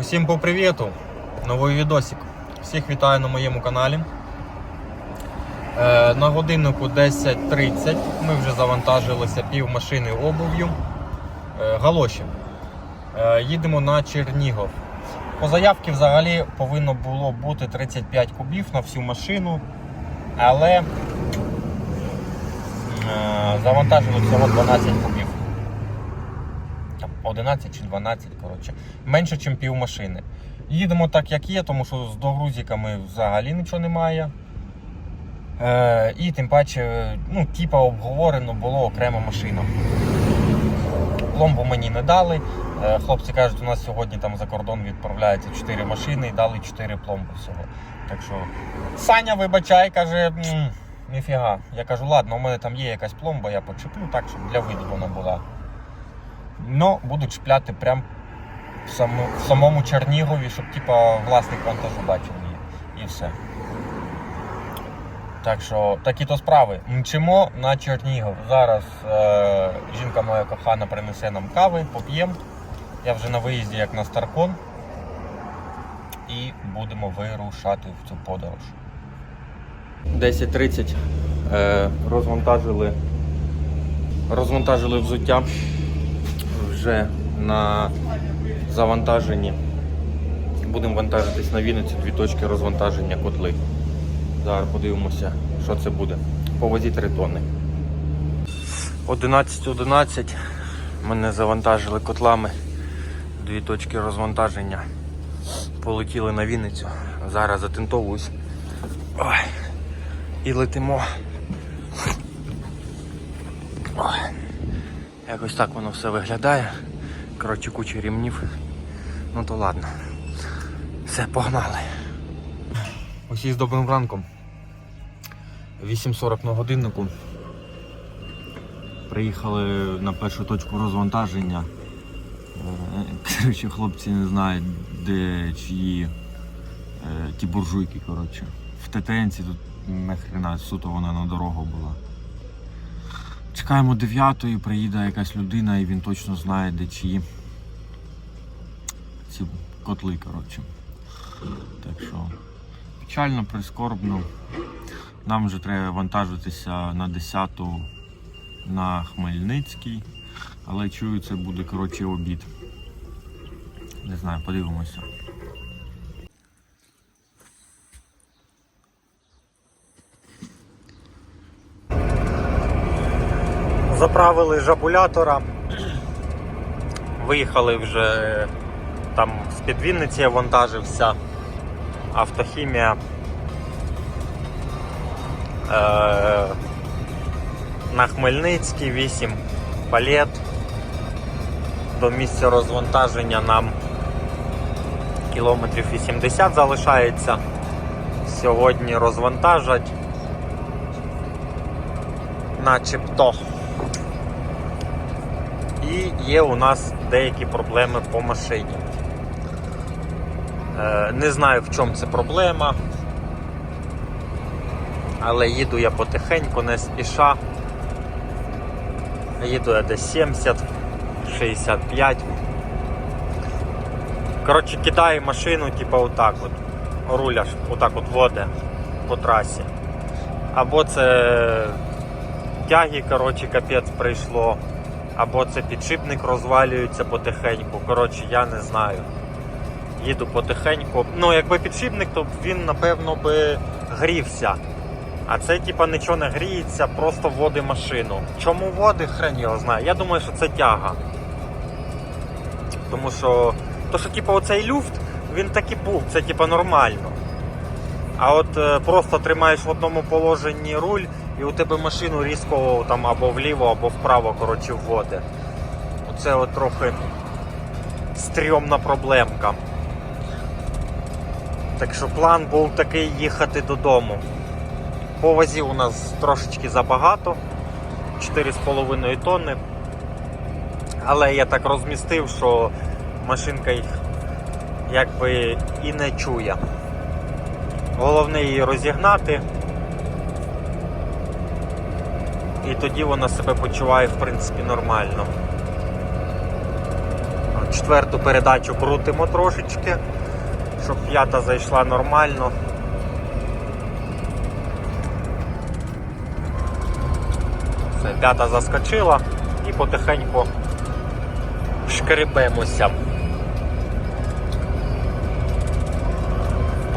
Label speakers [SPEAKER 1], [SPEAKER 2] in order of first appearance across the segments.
[SPEAKER 1] Усім по привіту! Новий відосик. Всіх вітаю на моєму каналі. Е, на годиннику 10.30 ми вже завантажилися пів машини обув'ю. Е, галоші. Е, їдемо на Чернігов. По заявці взагалі повинно було бути 35 кубів на всю машину, але е, завантажили всього 12 кубів. Там 11 чи 12, коротше. Менше, ніж пів машини. Їдемо так, як є, тому що з догрузиками взагалі нічого немає. Е, і тим паче, ну, типа обговорено було окрема машина. Пломбу мені не дали. Е, хлопці кажуть, у нас сьогодні там за кордон відправляється 4 машини і дали 4 пломби всього. Так що Саня вибачай, каже, ніфіга. Я кажу, ладно, у мене там є якась пломба, я почеплю так, щоб для виду вона була. Ну, буду чіпляти прям в, саму, в самому Чернігові, щоб типа власник вантажу бачив її. І все. Так що такі то справи. Мчимо на Чернігов. Зараз е, жінка моя кохана принесе нам кави, поп'ємо. Я вже на виїзді як на Старкон. І будемо вирушати в цю подорож. 10.30 е, розвантажили, розвантажили взуття вже на завантаженні. Будемо вантажитись на Вінницю, дві точки розвантаження котли. Зараз подивимося, що це буде. По вазі 3 тонни. 11.11 мене завантажили котлами. Дві точки розвантаження. Полетіли на Вінницю. Зараз затинтовуюсь. Ой. І летимо. Ой. Якось так воно все виглядає. Коротше, куча рівнів. Ну то ладно. Все, погнали. Усі з добрим ранком. 8.40 на годиннику. Приїхали на першу точку розвантаження. Е, Коротше, хлопці не знають, де чиї е, ті буржуйки. Коротше. В ТТНці тут нахрена суто вона на дорогу була. Чекаємо 9-ї, приїде якась людина і він точно знає, де чиї ці котли, коротше. Так що печально, прискорбно. Нам вже треба вантажитися на 10-ту на Хмельницький, але чую, це буде коротше обід. Не знаю, подивимося. Заправили жабулятора. Виїхали вже там з-під Вінниці я вантажився. Автохімія. Е- на Хмельницький 8 палет. До місця розвантаження нам кілометрів 80 залишається. Сьогодні розвантажать начебто. І є у нас деякі проблеми по машині. Е, Не знаю в чому це проблема, але їду я потихеньку, не спіша. Їду я десь 70, 65. Коротше, кидаю машину, типу отак от. Руля отак от воде по трасі. Або це тяги, коротше, капець прийшло, або це підшипник розвалюється потихеньку. Коротше, я не знаю. Їду потихеньку. Ну, якби підшипник, то він, напевно, би грівся. А це, типа, нічого не гріється, просто води машину. Чому води, хрен його знає. Я думаю, що це тяга. Тому що, то, що типа, оцей люфт, він так і був, це типа нормально. А от е, просто тримаєш в одному положенні руль, і у тебе машину різко там або вліво, або вправо, коротше, вводить. Оце от трохи стрьомна проблемка. Так що план був такий їхати додому. По вазі у нас трошечки забагато, 4,5 тонни. Але я так розмістив, що машинка їх якби і не чує. Головне її розігнати. І тоді вона себе почуває в принципі нормально. четверту передачу крутимо трошечки, щоб п'ята зайшла нормально. Все, п'ята заскочила і потихеньку шкребемося.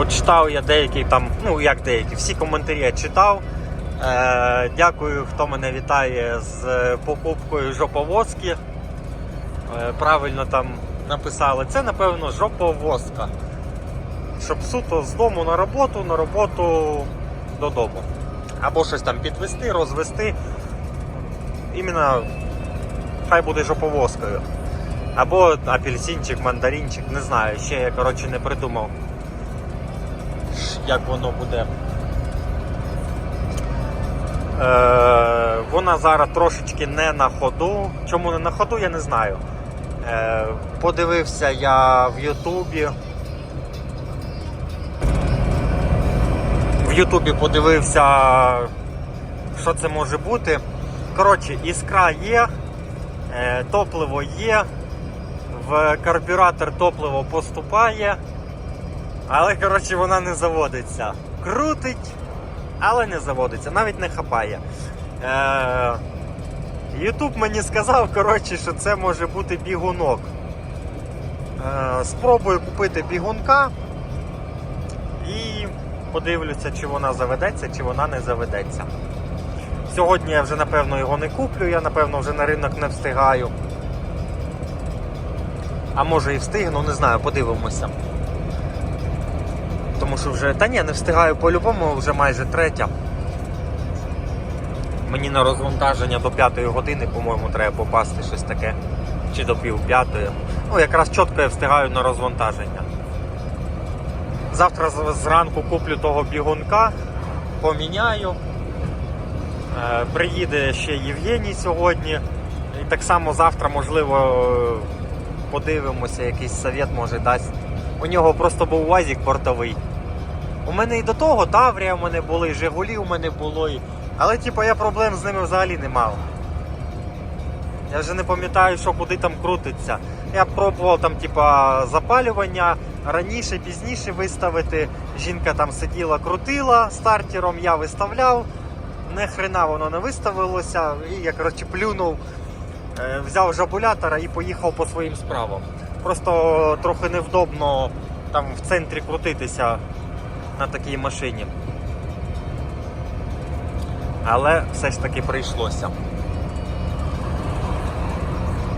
[SPEAKER 1] Почитав я деякі там, ну як деякі, всі коментарі я читав. Е, дякую, хто мене вітає з е, покупкою жоповозки. Е, правильно там написали. Це, напевно, жоповозка. Щоб суто з дому на роботу, на роботу додому. Або щось там підвести, розвести. Іменно хай буде жоповозкою. Або апельсинчик, мандаринчик, не знаю, ще я коротше не придумав, як воно буде. Е, вона зараз трошечки не на ходу. Чому не на ходу, я не знаю. Е, подивився я в Ютубі. В Ютубі подивився, що це може бути. Коротше, іскра є, е, топливо є, в карбюратор топливо поступає, але коротше, вона не заводиться. Крутить, але не заводиться, навіть не хапає. Е, Ютуб мені сказав, коротше, що це може бути бігунок. Е, спробую купити бігунка і подивлюся, чи вона заведеться, чи вона не заведеться. Сьогодні я вже напевно його не куплю, я напевно вже на ринок не встигаю. А може і встигну, не знаю, подивимося. Тому вже. Та ні, не встигаю по-любому, вже майже третя. Мені на розвантаження до п'ятої години, по-моєму, треба попасти щось таке. Чи до пів п'ятої. Ну, якраз чітко я встигаю на розвантаження. Завтра зранку куплю того бігунка, поміняю. Е, Приїде ще Євгеній сьогодні. І так само завтра, можливо, подивимося, якийсь совет може дасть. У нього просто був УАЗик бортовий. У мене і до того Таврія в мене були, і Жигулі у мене було. і- Але типу, я проблем з ними взагалі не мав. Я вже не пам'ятаю, що куди там крутиться. Я пробував там, типа, запалювання раніше, пізніше виставити. Жінка там сиділа, крутила стартером, я виставляв. Не хрена воно не виставилося. І я коротше плюнув, е, взяв жабулятора і поїхав по своїм справам. Просто трохи невдобно там в центрі крутитися на такій машині. Але все ж таки прийшлося.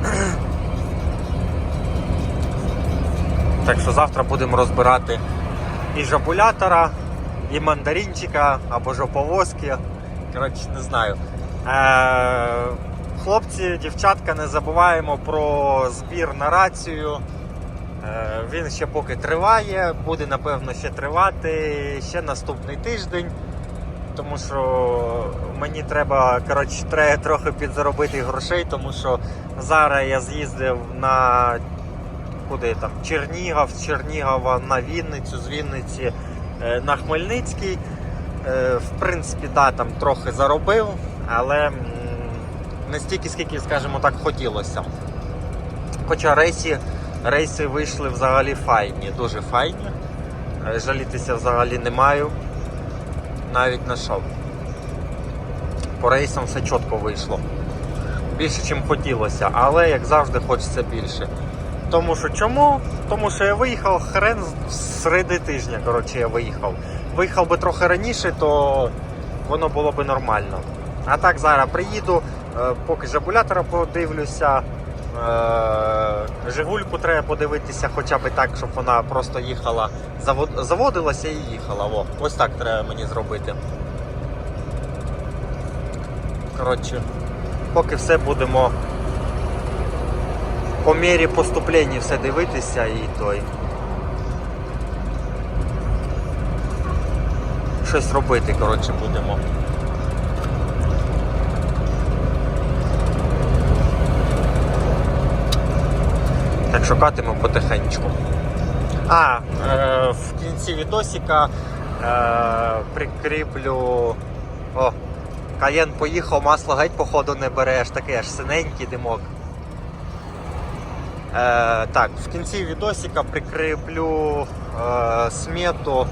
[SPEAKER 1] Так що завтра будемо розбирати і жабулятора, і мандаринчика або жоповозки. Коротше, не знаю. Е, хлопці, дівчатка, не забуваємо про збір на рацію. Е, він ще поки триває, буде напевно ще тривати ще наступний тиждень. Тому що мені треба, коротше, треба трохи підзаробити грошей, тому що зараз я з'їздив на куди там Чернігов, з Чернігова на Вінницю, з Вінниці е, на Хмельницький. Е, В принципі, да, там трохи заробив, але не стільки, скільки, скажімо так, хотілося. Хоча рейси, рейси вийшли взагалі файні, дуже файні. Е, Жалітися взагалі не маю. Навіть на що. По рейсам все чітко вийшло. Більше, ніж хотілося, але як завжди хочеться більше. Тому що чому? Тому що я виїхав хрен середи тижня, коротше, я виїхав. Виїхав би трохи раніше, то воно було би нормально. А так зараз приїду, е, поки жабулятора подивлюся. Е, Жигульку треба подивитися, хоча б так, щоб вона просто їхала, заводилася і їхала. О, ось так треба мені зробити. Коротше, поки все будемо по мірі поступлення все дивитися і той. Щось робити, коротше, будемо. Так шукатимемо потихеньку. А, е, в кінці відосика е, прикріплю. О, Каєн поїхав, масло геть, походу, не береш, такий аж синенький димок. Е, так, в кінці відосика прикріплю е, смету.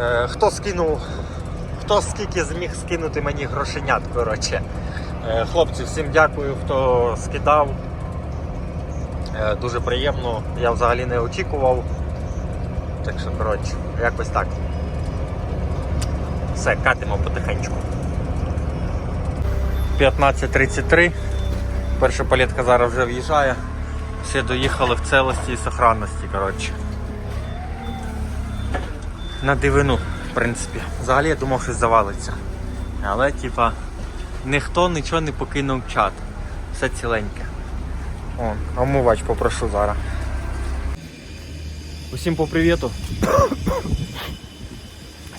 [SPEAKER 1] Е, хто скинув, хто скільки зміг скинути мені грошенят. Коротше. Е, хлопці, всім дякую, хто скидав. Е, дуже приємно, я взагалі не очікував. Так що, коротше, якось так. Все, катимо потихеньку. 15.33. Перша палетка зараз вже в'їжджає. Всі доїхали в целості і сохранності, коротше. На дивину, в принципі. Взагалі я думав, що завалиться. Але, типа, ніхто нічого не покинув чат. Все ціленьке. О, омивач попрошу зараз. Усім по привіту.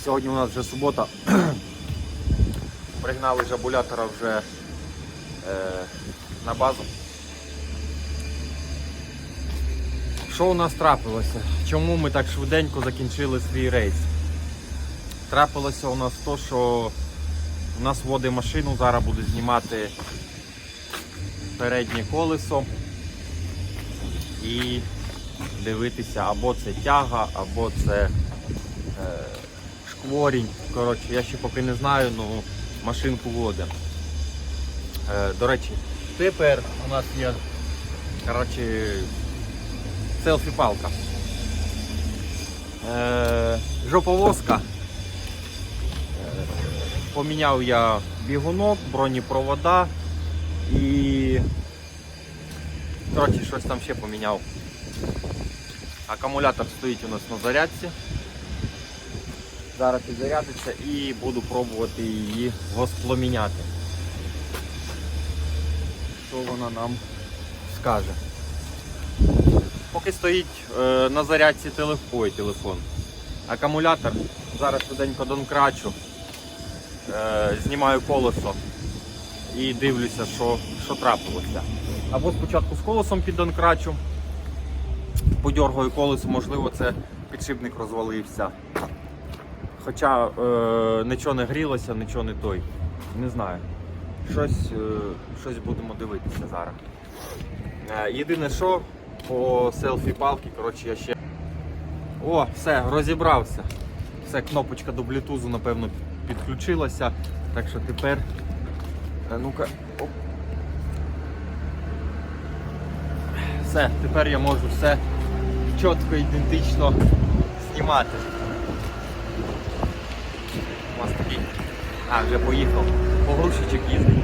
[SPEAKER 1] Сьогодні у нас вже субота. Пригнали жабулятора вже е, на базу. Що у нас трапилося? Чому ми так швиденько закінчили свій рейс? Трапилося у нас то, що у нас води машину, зараз буде знімати переднє колесо і дивитися або це тяга, або це е, шкворінь. Коротше, я ще поки не знаю, але машинку водимо. Е, до речі, тепер у нас є коротше, селфі-палка. Е, жоповозка. Е, поміняв я бігунок, бронепровода і коротше, щось там ще поміняв. Акумулятор стоїть у нас на зарядці. Зараз підзарядиться і буду пробувати її госпломіняти. Що вона нам скаже. Поки стоїть е, на зарядці телефон, телефон. Акумулятор. Зараз швиденько донкрачу. Е, знімаю колесо і дивлюся, що, що трапилося. Або спочатку з колесом піддонкрачу, подьоргаю колесо, можливо, це підшипник розвалився. Хоча е, нічого не грілося, нічого не той. Не знаю. Щось, е, щось будемо дивитися зараз. Е, єдине що, по селфі палки, коротше, я ще. О, все, розібрався. Все, кнопочка до блютузу, напевно, підключилася. Так що тепер. Е, ну-ка. Оп. Все, тепер я можу все чітко, ідентично знімати. У нас такий. А, вже поїхав. Погрузчичок їздить.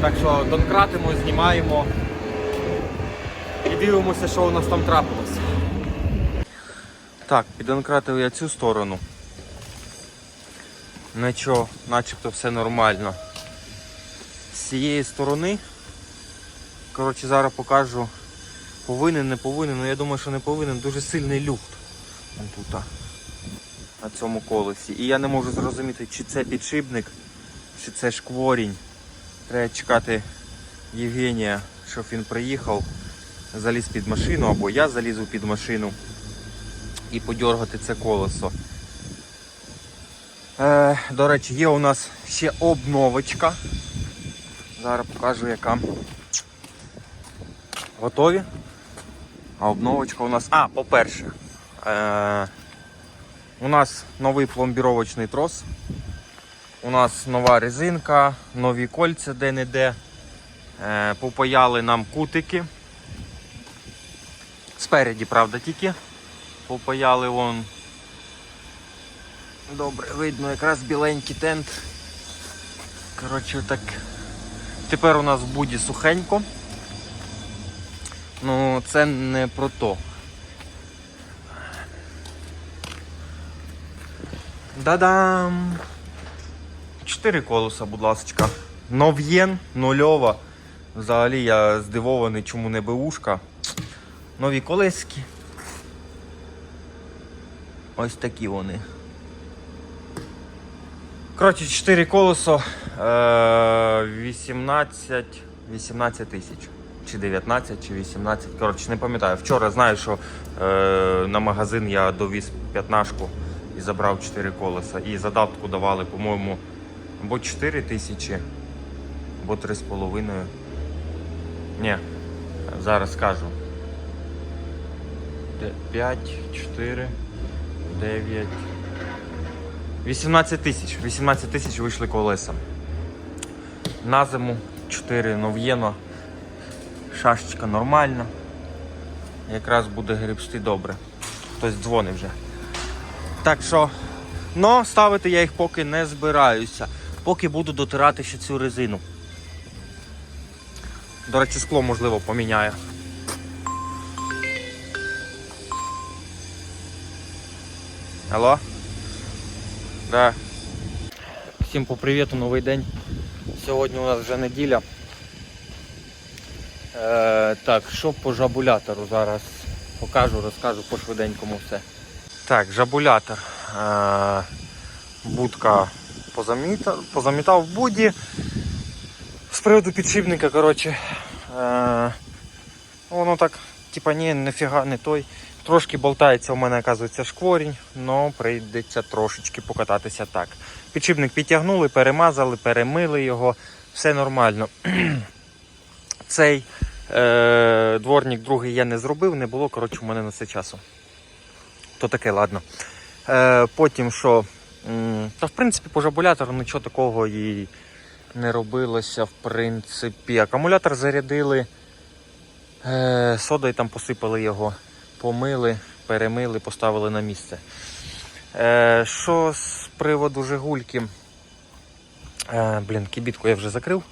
[SPEAKER 1] Так що донкратимо, знімаємо і дивимося, що у нас там трапилося. Так, піддонкратив я цю сторону. Нічого, начебто все нормально. З цієї сторони, коротше, зараз покажу, повинен, не повинен, ну я думаю, що не повинен, дуже сильний люфт. Тут. На цьому колесі. І я не можу зрозуміти, чи це підшипник, чи це шкворінь. Треба чекати Євгенія, щоб він приїхав, заліз під машину, або я залізу під машину і подьоргати це колесо. Е, до речі, є у нас ще обновочка. Зараз покажу яка. Готові? А обновочка у нас. А, по-перше, е, у нас новий пломбіровочний трос. У нас нова резинка, нові кольця де-не-де. Е, попаяли нам кутики. Спереді, правда, тільки. Попаяли вон. Добре, видно якраз біленький тент. Коротше, так. Тепер у нас в буді сухенько. Ну, це не про то. Да-дам! Чотири колеса, будь ласка. Нов'єн, нульова. Взагалі я здивований, чому не БУшка. Нові колески. Ось такі вони. Коротше, 4 колесо. Е, 18, 18 тисяч. Чи 19, чи 18. Коротше, не пам'ятаю. Вчора знаю, що е, на магазин я довіз п'ятнашку і забрав 4 колеса. І задатку давали, по-моєму, або 4 тисячі, або 3,5. Ні, зараз скажу. 5, 4, 9. 18 тисяч. 18 тисяч вийшли колеса. На зиму 4 нов'єно. Шашечка нормальна. Якраз буде грібсти добре. Хтось дзвонить вже. Так що, ну, ставити я їх поки не збираюся. Поки буду дотирати ще цю резину. До речі, скло можливо поміняю. Алло? Да. Всім попривіту, новий день. Сьогодні у нас вже неділя. Е, так, що по жабулятору зараз покажу, розкажу по швиденькому все. Так, жабулятор. Е, будка позаміта, позамітав в буді. З приводу підшипника, коротше, е, воно так, типа, ні, нафіга не той. Трошки болтається у мене, оказується, шкворінь, але прийдеться трошечки покататися так. Підшипник підтягнули, перемазали, перемили його, все нормально. Цей е, дворник другий я не зробив, не було, коротше, у мене на це часу. То таке, ладно. Е, потім що? Та в принципі по жабулятору нічого такого і не робилося, в принципі. Акумулятор зарядили, е, содою там посипали його, помили, перемили, поставили на місце. Е, що з приводу Жигульки? Е, блін, кібітку я вже закрив.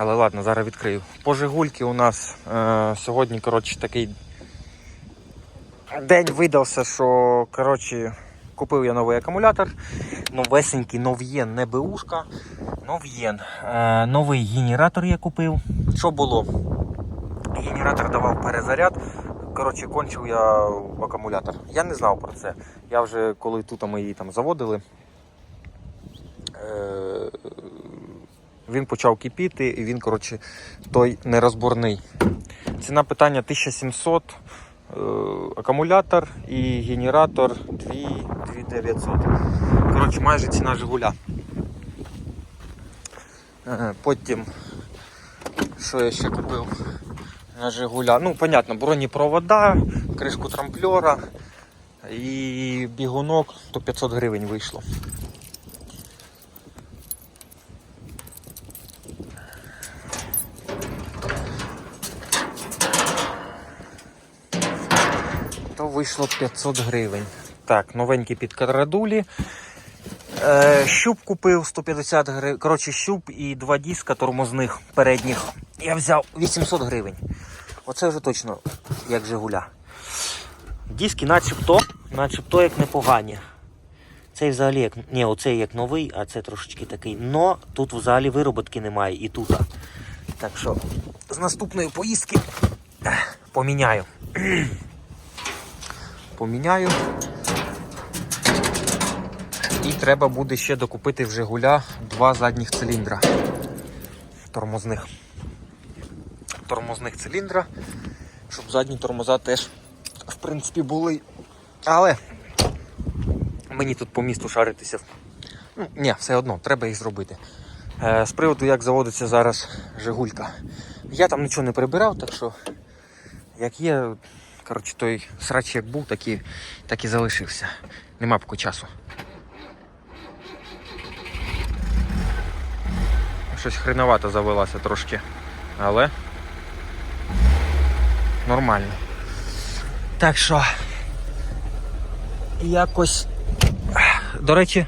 [SPEAKER 1] Але ладно, зараз відкрию. По Жигульки у нас е, сьогодні коротше, такий день видався, що коротше, купив я новий акумулятор. Новесенький нов'єн, не БУшка. Нов'єн. Е, новий генератор я купив. Що було? Генератор давав перезаряд. Коротше, кончив я акумулятор. Я не знав про це. Я вже коли тут ми її там заводили. Е, він почав кипіти і він, коротше, той нерозборний. Ціна питання 1700, е, акумулятор і генератор 2900. Коротше, майже ціна Жигуля. Е, Потім, що я ще купив на Жигуля? Ну, понятно, бронепровода, кришку трамплера і бігунок, то 500 гривень вийшло. Вийшло 500 гривень. Так, новенькі підкарадулі. Е, щуп купив 150 гривень. Коротше, щуп і два диска тормозних передніх. Я взяв 800 гривень. Оце вже точно як Жигуля. Диски начебто, начебто як непогані. Цей взагалі як. Ні, оцей як новий, а це трошечки такий. Но тут взагалі вироботки немає і тут. Так що з наступної поїздки поміняю поміняю. І треба буде ще докупити в Жигуля два задніх циліндра тормозних. Тормозних циліндра, щоб задні тормоза теж, в принципі, були. Але мені тут по місту шаритися. Ну, ні, все одно, треба їх зробити. Е, з приводу, як заводиться зараз Жигулька. Я там нічого не прибирав, так що, як є, Коротше, той срач як був, так і, так і залишився. Нема поки часу. Щось хреновато завелося трошки, але нормально. Так що якось. До речі.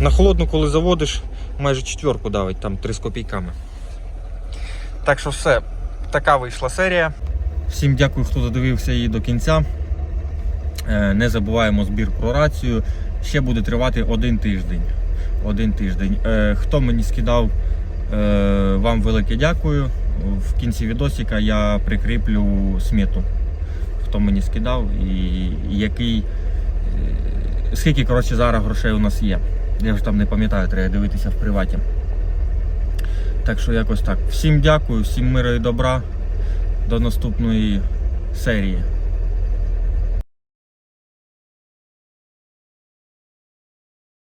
[SPEAKER 1] На холодну, коли заводиш, майже четверку давить, там 3 з копійками. Так що все, така вийшла серія. Всім дякую, хто додивився її до кінця. Е, Не забуваємо збір про рацію. Ще буде тривати один тиждень. Один тиждень. Е, Хто мені скидав, е, вам велике дякую. В кінці відосика я прикріплю смету. Хто мені скидав і який. Скільки коротше, зараз грошей у нас є. Я вже там не пам'ятаю, треба дивитися в приваті. Так що якось так. Всім дякую, всім миру і добра. До наступної серії.